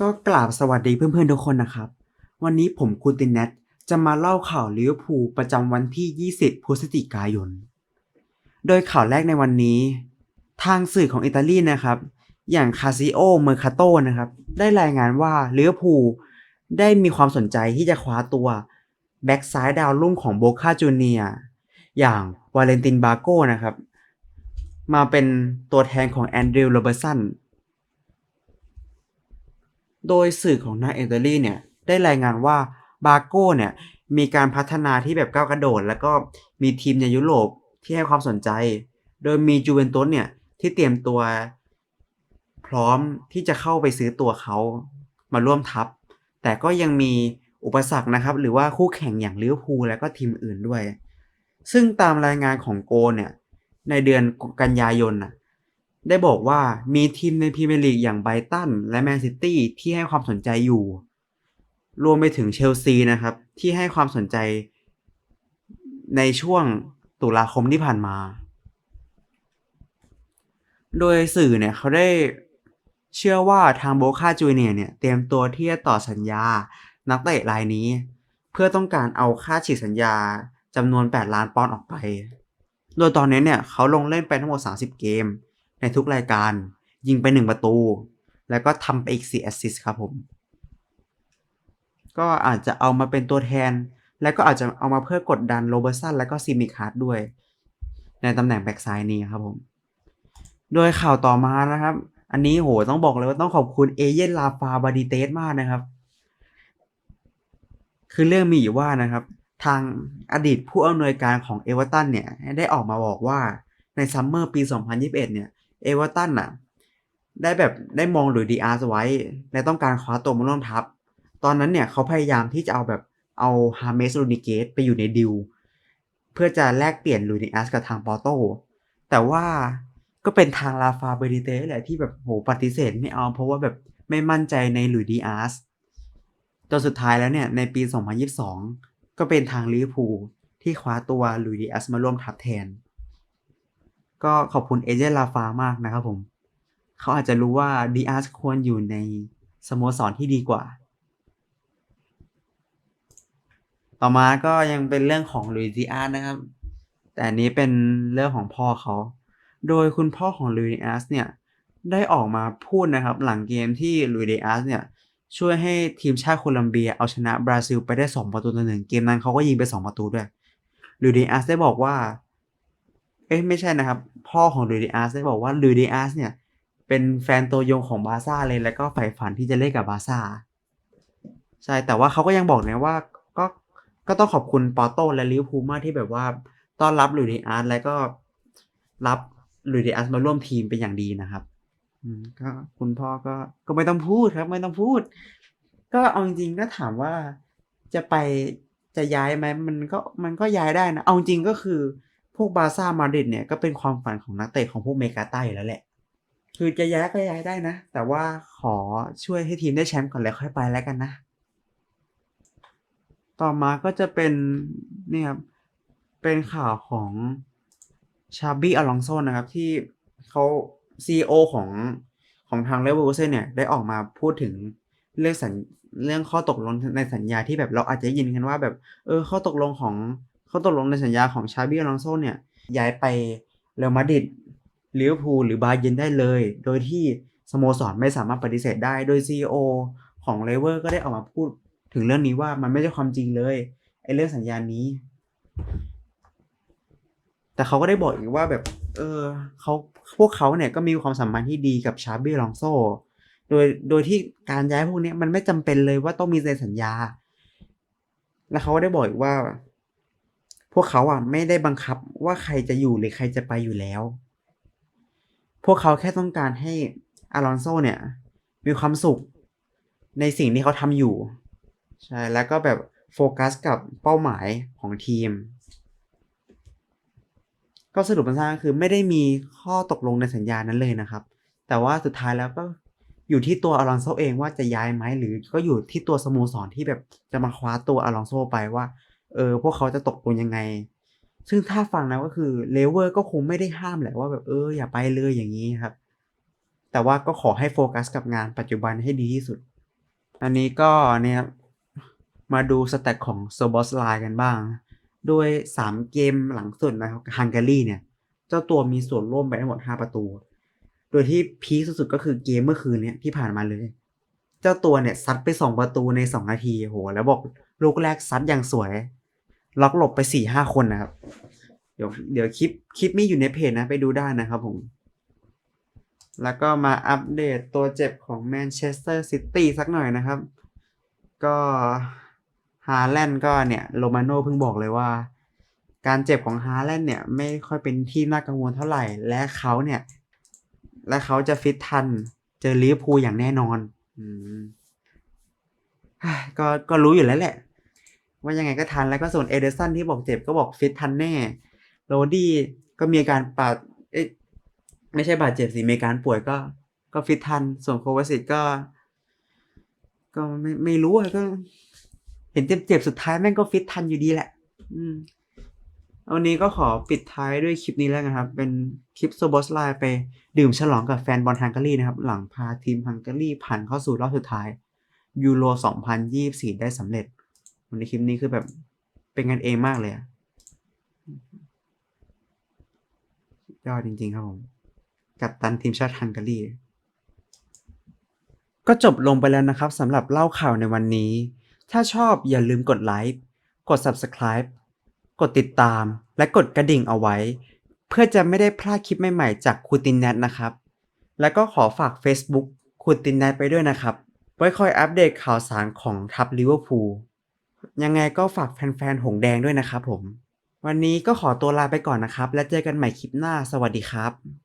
ก็กราบสวัสดีเพื่อนๆทุกคนนะครับ วันนี้ผมคูตินเนตจะมาเล่าข่าวลิเวอร์พูลประจำวันที่ 20 พฤศจิกายน โดยข่าวแรกในวันนี้ ทางสื่อของอิตาลีนะครับ อย่างคาซิโอเมอร์คาโตนะครับ ได้รายงานว่าลิเวอร์พูลได้มีความสนใจที่จะคว้าตัวแบ็กซ้ายดาวรุ่งของโบคาจูเนียอย่างวาเลนตินบาโกนะครับ มาเป็นตัวแทนของแอนดริวโรเบอร์สัน โดยสื่อของนายเอเตอรี่เนี่ยได้รายงานว่าบาโก้เนี่ยมีการพัฒนาที่แบบก้าวกระโดด แล้วก็มีทีมในยุโรปที่ให้ความสนใจ โดยมีจูเวนตุสเนี่ยที่เตรียมตัว พร้อมที่จะเข้าไปซื้อตัวเขามาร่วมทัพ แต่ก็ยังมีอุปสรรคนะครับ หรือว่าคู่แข่งอย่างลิเวอร์พูลและก็ทีมอื่นด้วย ซึ่งตามรายงานของโกเนี่ยในเดือนกันยายนน่ะ ได้บอกว่ามีทีมในพรีเมียร์ลีกอย่างไบรตันและแมนซิตี้ที่ให้ความสนใจอยู่ รวมไปถึงเชลซีนะครับ ที่ให้ความสนใจในช่วงตุลาคมที่ผ่านมา โดยสื่อเนี่ยเขาได้เชื่อว่าทางโบคาจูเนียเนี่ยเตรียมตัวที่จะต่อสัญญา นักเตะรายนี้ เพื่อต้องการเอาค่าฉีกสัญญาจำนวน 8 ล้านปอนด์ออกไป โดยตอนนี้เนี่ยเขาลงเล่นไปทั้งหมด 30 เกม ในทุกรายการ ยิงไป 1 ประตู แล้วก็ทำไปอีก 4 แอสซิสต์ครับผม ก็อาจจะเอามาเป็นตัวแทน แล้วก็อาจจะเอามาเพื่อกดดันโรเบอร์สันและก็ซิมิคาร์ดด้วย ในตำแหน่งแบ็กซ้ายนี้ครับผม โดยข่าวต่อมานะครับ อันนี้โหต้องบอกเลยว่าต้องขอบคุณเอเย่นลาฟาบาดิเตสมากนะครับ คือเรื่องมีอยู่ว่านะครับทางอดีตผู้อำนวยการของเอเวอร์ตันเนี่ย ได้ออกมาบอกว่าในซัมเมอร์ปี 2021 เนี่ย เอเวอร์ตันน่ะ ได้แบบได้มองหลุยดีอาร์สไว้ และต้องการคว้าตัวมาร่วมทัพ ตอนนั้นเนี่ยเขาพยายามที่จะเอาแบบเอาฮาเมสลูนิเกตไปอยู่ในดิว เพื่อจะแลกเปลี่ยนลุยส์ดีอาร์สกับทางปอโตแต่ว่าก็เป็นทางลาฟาเบริเตแหละที่แบบโหปฏิเสธไม่เอาเพราะว่าแบบไม่มั่นใจในหลุยดีอาร์สจนสุดท้ายแล้วเนี่ยในปี 2022 ก็เป็นทางลิเวอร์พูลที่คว้าตัวหลุยดีอาร์สมาร่วมทัพแทน ก็ขอบคุณเอเจนต์ลาฟามากนะครับผม เขาอาจจะรู้ว่าดีอาร์ควรอยู่ในสโมสรที่ดีกว่า ต่อมาก็ยังเป็นเรื่องของลุยดีอาร์นะครับ แต่นี้เป็นเรื่องของพ่อเขา โดยคุณพ่อของลุยดีอาร์เนี่ย ได้ออกมาพูดนะครับ หลังเกมที่ลุยดีอาร์เนี่ยช่วยให้ทีมชาติโคลัมเบียเอาชนะบราซิลไปได้ 2 ประตูต่อหนึ่งเกมนั้นเขาก็ยิงไป 2 ประตูด้วยลุยดีอาร์สได้บอกว่า อ๊ะไม่ใช่นะครับ พ่อของลุยดีอาร์สได้บอกว่าลุยดีอาร์สเนี่ย เป็นแฟนตัวยงของบาซ่าเลยแล้วก็ใฝ่ฝันที่จะเล่นกับบาซ่าใช่แต่ว่าเขาก็ยังบอกนะว่าก็ก็ต้องขอบคุณปอโต้และลิวพูมาที่แบบว่าต้อนรับลุยดีอาร์สแล้วก็รับลุยดีอาร์สมาร่วมทีมเป็นอย่างดีนะครับก็คุณพ่อก็ก็ไม่ต้องพูดครับ ไม่ต้องพูด ก็เอาจริงๆก็ถามว่าจะไปจะย้ายไหมมันก็มันก็ย้ายได้นะ เอาจริงก็คือ พวกบาร์ซ่ามาดริดเนี่ยก็เป็นความฝันของนักเตะของพวกเมกาใต้อยู่แล้วแหละ คือจะย้ายก็ย้ายได้นะ แต่ว่าขอช่วยให้ทีมได้แชมป์ก่อนแล้วค่อยไปแล้วกันนะ ต่อมาก็จะเป็นนี่ครับเป็นข่าวของชาบี้อลองโซนะครับ ที่เขา CEO ของของทางเลเวอร์เซนเนี่ยได้ออกมาพูดถึงเรื่องสัญเรื่องข้อตกลงในสัญญาที่แบบเราอาจจะยินกันว่าแบบ เออข้อตกลงของ ข้อตกลงในสัญญาของชาบี้อลองโซเนี่ย ย้ายไปเรอัลมาดริดลิเวอร์พูลหรือบาเยนได้เลย โดยที่สโมสรไม่สามารถปฏิเสธได้ โดย CEO ของเลเวอร์ก็ได้ออกมาพูดถึงเรื่องนี้ว่ามันไม่ใช่ความจริงเลยไอ้เรื่องสัญญานี้ แต่เขาก็ได้บอกอีกว่าแบบ เออเขาพวกเขาเนี่ยก็มีความสัมพันธ์ที่ดีกับชาบี้ลองโซโดยโดยที่การย้ายพวกนี้มันไม่จำเป็นเลยว่าต้องมีในสัญญา แล้วเขาก็ได้บอกอีกว่า พวกเขาอะไม่ได้บังคับว่าใครจะอยู่หรือใครจะไปอยู่แล้ว พวกเขาแค่ต้องการให้อารอนโซเนี่ย มีความสุขในสิ่งที่เขาทำอยู่ใช่แล้วก็แบบโฟกัสกับเป้าหมายของทีม ก็สรุปสั้นๆคือไม่ได้มีข้อตกลงในสัญญานั้นเลยนะครับ แต่ว่าสุดท้ายแล้วก็อยู่ที่ตัวอลอนโซเองว่าจะย้ายไหมหรือก็อยู่ที่ตัวสโมสรที่แบบจะมาคว้าตัวอลอนโซไปว่า เออพวกเขาจะตกลงยังไง ซึ่งถ้าฟังนะก็คือเลเวอร์ก็คงไม่ได้ห้ามแหละว่าแบบเอออย่าไปเลยอย่างนี้ครับ แต่ว่าก็ขอให้โฟกัสกับงานปัจจุบันให้ดีที่สุด อันนี้ก็เนี่ยมาดูสแต็กของ s o b o s l i กันบ้าง โดย 3 เกมหลังสุดนะครับฮังการีเนี่ย เจ้าตัวมีส่วนร่วมไปทั้งหมด 5 ประตู โดยที่พีคสุดๆก็คือเกมเมื่อคืนเนี้ยที่ผ่านมาเลย เจ้าตัวเนี่ยซัดไป 2 ประตูใน 2 นาทีโหแล้วบอกลูกแรกซัดอย่างสวย ล็อกหลบไป4-5คนนะครับ เดี๋ยวเดี๋ยวคลิปคลิปมีอยู่ในเพจนะไปดูได้นะครับผม แล้วก็มาอัปเดตตัวเจ็บของแมนเชสเตอร์ซิตี้สักหน่อยนะครับ ก็ฮาแลนด์ก็เนี่ยโรมาโน่เพิ่งบอกเลยว่า การเจ็บของฮาแลนด์เนี่ยไม่ค่อยเป็นที่น่ากังวลเท่าไหร่ และเขาเนี่ย และเขาจะฟิตทันเจอลิเวอร์พูลอย่างแน่นอน อืมก็ก็รู้อยู่แล้วแหละ ว่ายังไงก็ทันแล้วก็ส่วนเอเดอร์สันที่บอกเจ็บก็บอกฟิตทันแน่โรดี้ก็มีอาการปาดเอ๊ะไม่ใช่บาดเจ็บสิมีการป่วยก็ ก็ฟิตทัน ส่วนโควาสิตก็ ก็ไม่ไม่รู้อะก็ เห็นเจ็บเจ็บสุดท้ายแม่งก็ฟิตทันอยู่ดีแหละ อืมวันนี้ก็ขอปิดท้ายด้วยคลิปนี้แล้วกันครับ เป็นคลิปโซบอสไลน์ไปดื่มฉลองกับแฟนบอลฮังการีนะครับ หลังพาทีมฮังการีผ่านเข้าสู่รอบสุดท้ายยูโร 2024 ได้สำเร็จ วันนี้คลิปนี้คือแบบเป็นกันเองมากเลยอะยอดจริง ๆ ครับผม กับตันทีมชาติฮังการีก็จบลงไปแล้วนะครับสำหรับเล่าข่าวในวันนี้ ถ้าชอบอย่าลืมกดไลค์กด Subscribe กดติดตาม และกดกระดิ่งเอาไว้ เพื่อจะไม่ได้พลาดคลิปใหม่ๆ จากคูตินแนทนะครับ แล้วก็ขอฝาก Facebook คูตินแนทไปด้วยนะครับ ไว้คอยอัปเดตข่าวสารของทัพลิเวอร์พูล ยังไงก็ฝากแฟนๆ หงแดงด้วยนะครับผม วันนี้ก็ขอตัวลาไปก่อนนะครับ แล้วเจอกันใหม่คลิปหน้า สวัสดีครับ